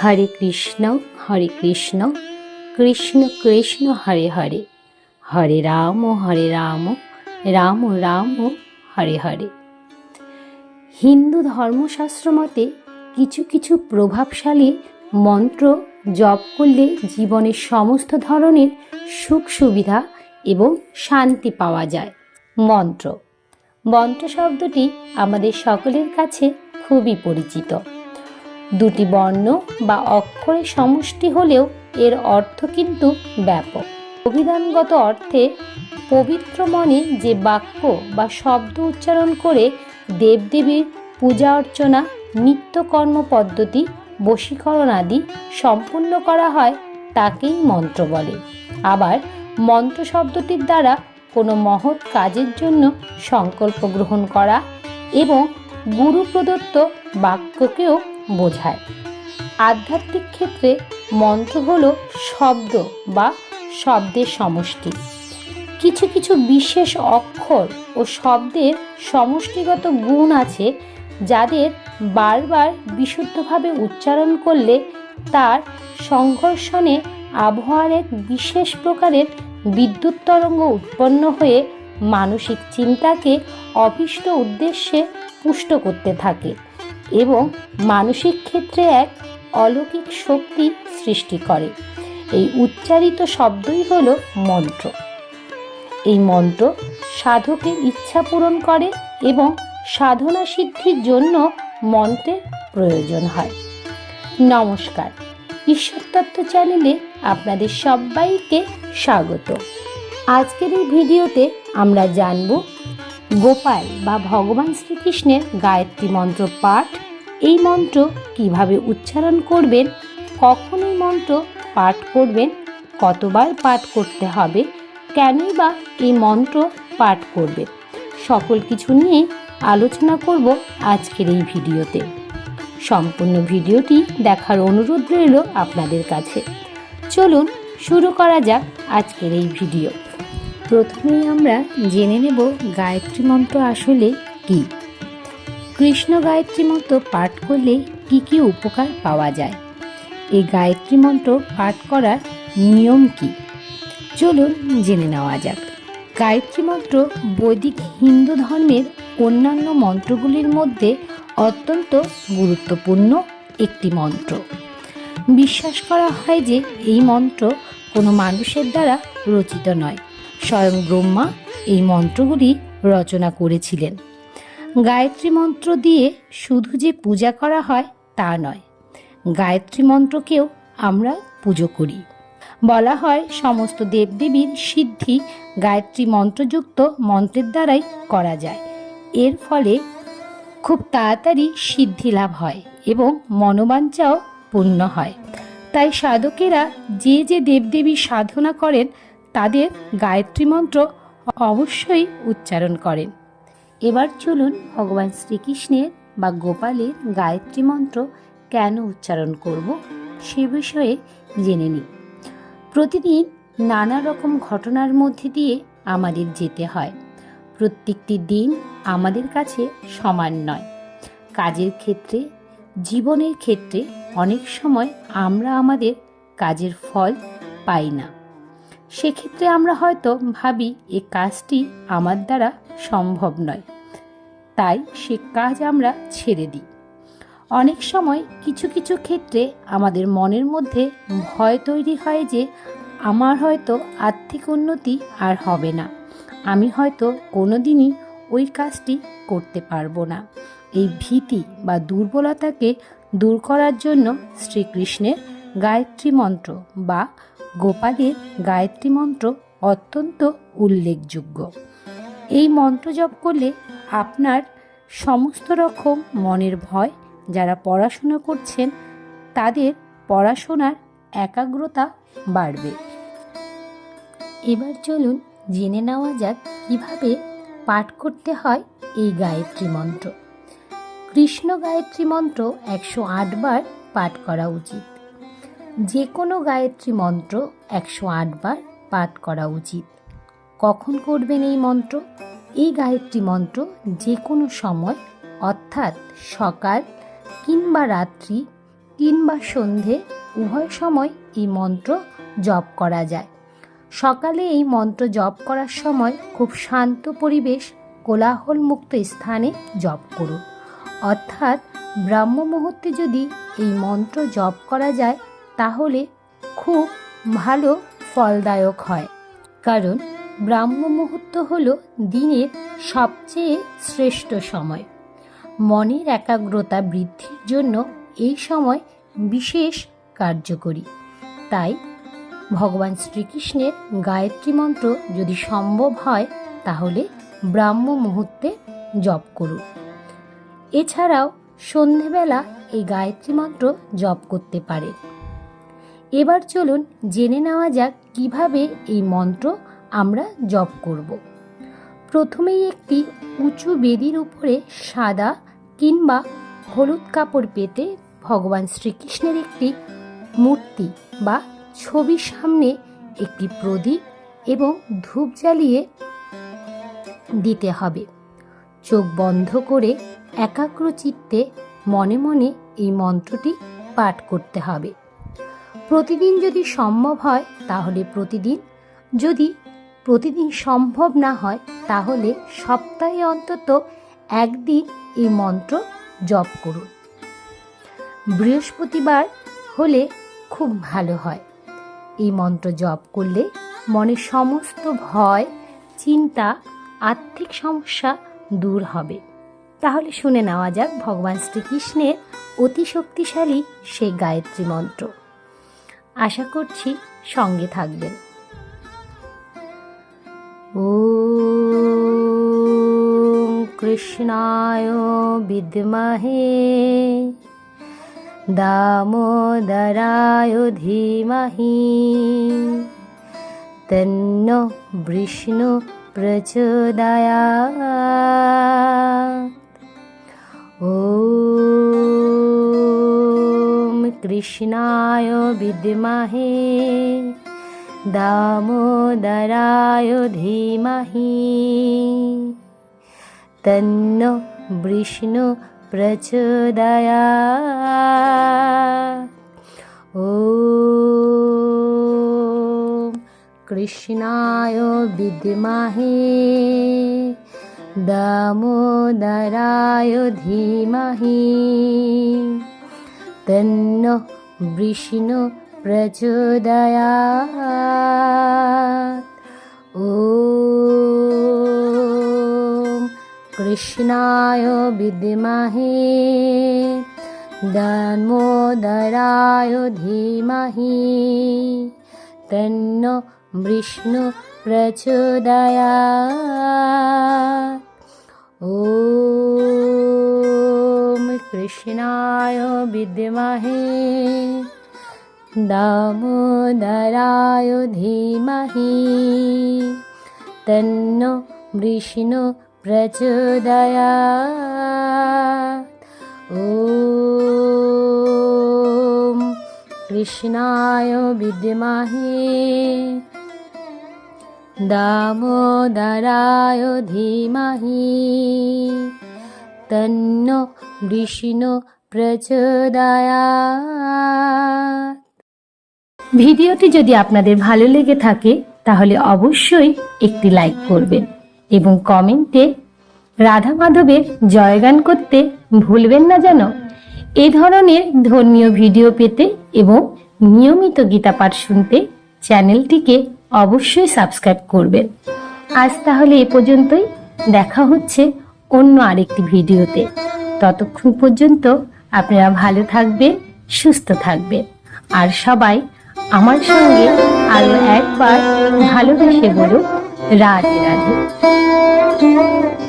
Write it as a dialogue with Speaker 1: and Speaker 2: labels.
Speaker 1: হরে কৃষ্ণ হরে কৃষ্ণ কৃষ্ণ কৃষ্ণ হরে হরে হরে রাম হরে রাম রাম রাম হরে হরে হিন্দু ধর্মশাস্ত্র মতে কিছু কিছু প্রভাবশালী মন্ত্র জপ করলে জীবনের সমস্ত ধরনের সুখ সুবিধা এবং শান্তি পাওয়া যায় মন্ত্র মন্ত্র শব্দটি আমাদের সকলের কাছে খুবই পরিচিত দুটি বর্ণ বা অক্ষরের সমষ্টি হলেও এর অর্থ কিন্তু ব্যাপক অভিধানগত অর্থে পবিত্র মনে যে বাক্য বা শব্দ উচ্চারণ করে দেবদেবীর পূজা অর্চনা নিত্যকর্ম পদ্ধতি বশীকরণ আদি সম্পূর্ণ করা হয় তাকেই মন্ত্র বলে আবার মন্ত্র শব্দটির দ্বারা কোনো মহৎ কাজের জন্য সংকল্প গ্রহণ করা এবং গুরু প্রদত্ত বাক্যকেও বোঝায় আধ্যাত্মিক ক্ষেত্রে মন্ত্র হল শব্দ বা শব্দের সমষ্টি কিছু কিছু বিশেষ অক্ষর ও শব্দের সমষ্টিগত গুণ আছে যাদের বারবার বিশুদ্ধভাবে উচ্চারণ করলে তার সংঘর্ষণে আবহাওয়ার এক বিশেষ প্রকারের বিদ্যুৎ তরঙ্গ উৎপন্ন হয়ে মানসিক চিন্তাকে অভীষ্ট উদ্দেশ্যে পুষ্ট করতে থাকে এবং মানসিক ক্ষেত্রে এক অলৌকিক শক্তি সৃষ্টি করে এই উচ্চারিত শব্দই হল মন্ত্র এই মন্ত্র সাধকের ইচ্ছা পূরণ করে এবং সাধনা সিদ্ধির জন্য মন্ত্রের প্রয়োজন হয় নমস্কার ঈশ্বরতত্ত্ব চ্যানেলে আপনাদের সবাইকে স্বাগত আজকের এই ভিডিওতে আমরা জানব গোপাল বা ভগবান শ্রীকৃষ্ণের গায়ত্রী মন্ত্র পাঠ এই মন্ত্র কিভাবে উচ্চারণ করবেন কখন এই মন্ত্র পাঠ করবেন কতবার পাঠ করতে হবে কেনই বা এই মন্ত্র পাঠ করবেন সকল কিছু নিয়ে আলোচনা করব আজকের এই ভিডিওতে সম্পূর্ণ ভিডিওটি দেখার অনুরোধ রইল আপনাদের কাছে চলুন শুরু করা যাক আজকের এই ভিডিও প্রথমেই আমরা জেনে নেব গায়ত্রী মন্ত্র আসলে কি কৃষ্ণ গায়ত্রী মন্ত্র পাঠ করলে কি কি উপকার পাওয়া যায় এই গায়ত্রী মন্ত্র পাঠ করার নিয়ম কি চলুন জেনে নেওয়া যাক গায়ত্রী মন্ত্র বৈদিক হিন্দু ধর্মের অন্যান্য মন্ত্রগুলির মধ্যে অত্যন্ত গুরুত্বপূর্ণ একটি মন্ত্র বিশ্বাস করা হয় যে এই মন্ত্র কোনো মানুষের দ্বারা রচিত নয় স্বয়ং ব্রহ্মা এই মন্ত্রগুলি রচনা করেছিলেন গায়ত্রী মন্ত্র দিয়ে শুধু যে পূজা করা হয় তা নয় গায়ত্রী মন্ত্রকেও আমরা পুজো করি বলা হয় সমস্ত দেবদেবীর সিদ্ধি গায়ত্রী মন্ত্রযুক্ত মন্ত্রের দ্বারাই করা যায় এর ফলে খুব তাড়াতাড়ি সিদ্ধি লাভ হয় এবং মনোবাঞ্ছাও পূর্ণ হয় তাই সাধকেরা যে যে দেবদেবীর সাধনা করেন তাদের গায়ত্রী মন্ত্র অবশ্যই উচ্চারণ করেন এবার চলুন ভগবান শ্রীকৃষ্ণের বা গোপালের গায়ত্রী মন্ত্র কেন উচ্চারণ করব সে বিষয়ে জেনে নিই প্রতিদিন নানা রকম ঘটনার মধ্যে দিয়ে আমাদের যেতে হয় প্রত্যেকটি দিন আমাদের কাছে সমান নয় কাজের ক্ষেত্রে জীবনের ক্ষেত্রে অনেক সময় আমরা আমাদের কাজের ফল পাই না সেক্ষেত্রে আমরা হয়তো ভাবি এ কাজটি আমার দ্বারা সম্ভব নয় তাই সে কাজ আমরা ছেড়ে দিই অনেক সময় কিছু কিছু ক্ষেত্রে আমাদের মনের মধ্যে ভয় তৈরি হয় যে আমার হয়তো আর্থিক উন্নতি আর হবে না আমি হয়তো কোনো দিনই ওই কাজটি করতে পারবো না এই ভীতি বা দুর্বলতাকে দূর করার জন্য শ্রীকৃষ্ণের গায়ত্রী মন্ত্র বা গোপালের গায়ত্রী মন্ত্র অত্যন্ত উল্লেখযোগ্য এই মন্ত্র জপ করলে আপনার সমস্ত রকম মনের ভয় যারা পড়াশোনা করছেন তাদের পড়াশোনার একাগ্রতা বাড়বে এবার চলুন জেনে নেওয়া যাক কিভাবে পাঠ করতে হয় এই গায়ত্রী মন্ত্র কৃষ্ণ গায়ত্রী মন্ত্র একশো বার পাঠ করা উচিত যে কোনো গায়ত্রী মন্ত্র একশো আটবার পাঠ করা উচিত কখন করবেন এই মন্ত্র এই গায়ত্রী মন্ত্র যে কোনো সময় অর্থাৎ সকাল কিংবা রাত্রি কিংবা সন্ধে উভয় সময় এই মন্ত্র জপ করা যায় সকালে এই মন্ত্র জপ করার সময় খুব শান্ত পরিবেশ কোলাহলমুক্ত স্থানে জপ করুন অর্থাৎ ব্রাহ্ম মুহূর্তে যদি এই মন্ত্র জপ করা যায় তাহলে খুব ভালো ফলদায়ক হয় কারণ ব্রাহ্ম মুহূর্ত হল দিনের সবচেয়ে শ্রেষ্ঠ সময় মনের একাগ্রতা বৃদ্ধির জন্য এই সময় বিশেষ কার্যকরী তাই ভগবান শ্রীকৃষ্ণের গায়ত্রী মন্ত্র যদি সম্ভব হয় তাহলে ব্রাহ্ম মুহূর্তে জপ করুন এছাড়াও সন্ধেবেলা এই গায়ত্রী মন্ত্র জপ করতে পারে এবার চলুন জেনে নেওয়া যাক কিভাবে এই মন্ত্র আমরা জপ করব প্রথমেই একটি উঁচু বেদির উপরে সাদা কিংবা হলুদ কাপড় পেতে ভগবান শ্রীকৃষ্ণের একটি মূর্তি বা ছবির সামনে একটি প্রদীপ এবং ধূপ জ্বালিয়ে দিতে হবে চোখ বন্ধ করে একাগ্র চিত্তে মনে মনে এই মন্ত্রটি পাঠ করতে হবে প্রতিদিন যদি সম্ভব হয় তাহলে প্রতিদিন যদি প্রতিদিন সম্ভব না হয় তাহলে সপ্তাহে অন্তত একদিন এই মন্ত্র জপ করুন বৃহস্পতিবার হলে খুব ভালো হয় এই মন্ত্র জপ করলে মনে সমস্ত ভয় চিন্তা আর্থিক সমস্যা দূর হবে তাহলে শুনে নেওয়া যাক ভগবান শ্রীকৃষ্ণের অতি শক্তিশালী সেই গায়ত্রী মন্ত্র আশা করছি সঙ্গে থাকবেন ও কৃষ্ণায় বিদ্মহে দামোদরায় ধীমহি তন্ন বিষ্ণু প্রচোদয়া ও কৃষ্ণায় বিদ্মহে দামোদরায় ধীমহি তন্ন বিষ্ণু প্রচোদয়া ও কৃষ্ণায় বিদ্মহে দামোদরায় ধীমহি तन्नो वृष्णु प्रचोदयात् ॐ कृष्णाय विद्महे दामोदराय धीमहि तन्नो विष्णु प्रचोदयात् ॐ कृष्णाय विद्महे दामोदराय धीमहि तन्नो विष्णु प्रचोदया कृष्णाय विद्महे দামোদরায় ধীমহি তন্ন বিষ্ণু প্রচোদয়া ভিডিওটি যদি আপনাদের ভালো লেগে থাকে তাহলে অবশ্যই একটি লাইক করবেন এবং কমেন্টে রাধা মাধবের জয়গান করতে ভুলবেন না যেন এ ধরনের ধর্মীয় ভিডিও পেতে এবং নিয়মিত গীতা পাঠ শুনতে চ্যানেলটিকে অবশ্যই সাবস্ক্রাইব করবেন আজ তাহলে এ পর্যন্তই দেখা হচ্ছে অন্য আরেকটি ভিডিওতে ততক্ষণ পর্যন্ত আপনারা ভালো থাকবেন সুস্থ থাকবেন আর সবাই আমার সঙ্গে আরও একবার ভালোবেসে বলুন রাধে রাধে